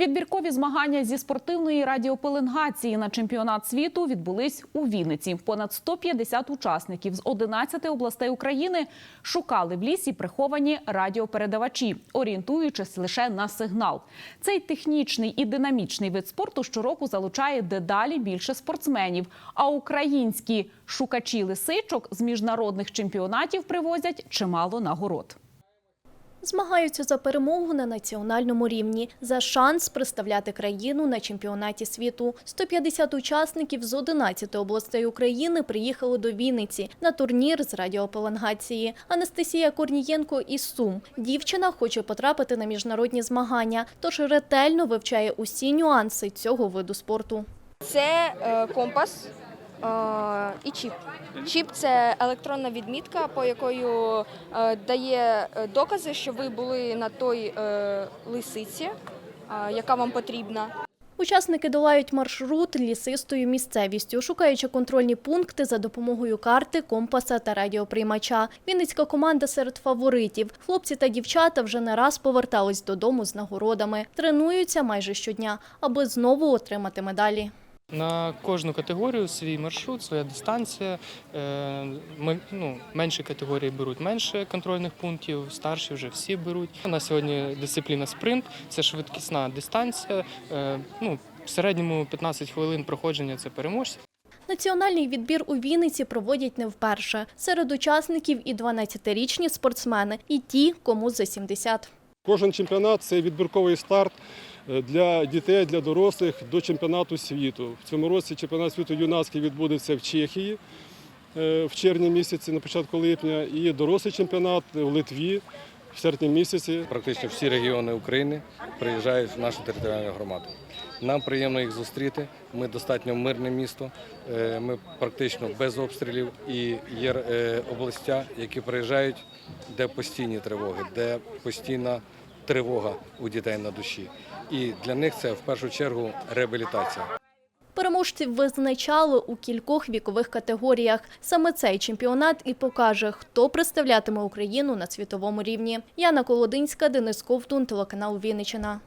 Відбіркові змагання зі спортивної радіопеленгації на чемпіонат світу відбулись у Вінниці. Понад 150 учасників з 11 областей України шукали в лісі приховані радіопередавачі, орієнтуючись лише на сигнал. Цей технічний і динамічний вид спорту щороку залучає дедалі більше спортсменів. А українські шукачі лисичок з міжнародних чемпіонатів привозять чимало нагород. Змагаються за перемогу на національному рівні, за шанс представляти країну на чемпіонаті світу. 150 учасників з 11 областей України приїхали до Вінниці на турнір з радіопеленгації. Анастасія Корнієнко із Сум. Дівчина хоче потрапити на міжнародні змагання, тож ретельно вивчає усі нюанси цього виду спорту. Це е, компас і чіп. Чіп це електронна відмітка, по якою е, дає е, докази, що ви були на той е, лисиці, е, яка вам потрібна. Учасники долають маршрут лісистою місцевістю, шукаючи контрольні пункти за допомогою карти, компаса та радіоприймача. Вінницька команда серед фаворитів. Хлопці та дівчата вже не раз повертались додому з нагородами. Тренуються майже щодня, аби знову отримати медалі. На кожну категорію свій маршрут, своя дистанція. Е, ну, менші категорії беруть менше контрольних пунктів, старші вже всі беруть. У нас сьогодні дисципліна спринт, це швидкісна дистанція. Е, Ну, в середньому 15 хвилин проходження це переможці. Національний відбір у Вінниці проводять не вперше. Серед учасників і 12-річні спортсмени, і ті, кому за 70. Кожен чемпіонат це відбірковий старт для дітей, для дорослих до чемпіонату світу. В цьому році чемпіонат світу юнацький відбудеться в Чехії е, в червні місяці, на початку липня, і дорослий чемпіонат в Литві в серпні місяці. Практично всі регіони України приїжджають в нашу територіальну громаду. Нам приємно їх зустріти. Ми достатньо мирне місто. е, Ми практично без обстрілів і є е, областя, які приїжджають, де постійні тривоги, де постійна тривога у дітей на душі. І для них це в першу чергу реабілітація. Переможців визначали у кількох вікових категоріях. Саме цей чемпіонат і покаже, хто представлятиме Україну на світовому рівні. Яна Колодинська, Денис Ковтун, телеканал Вінниччина.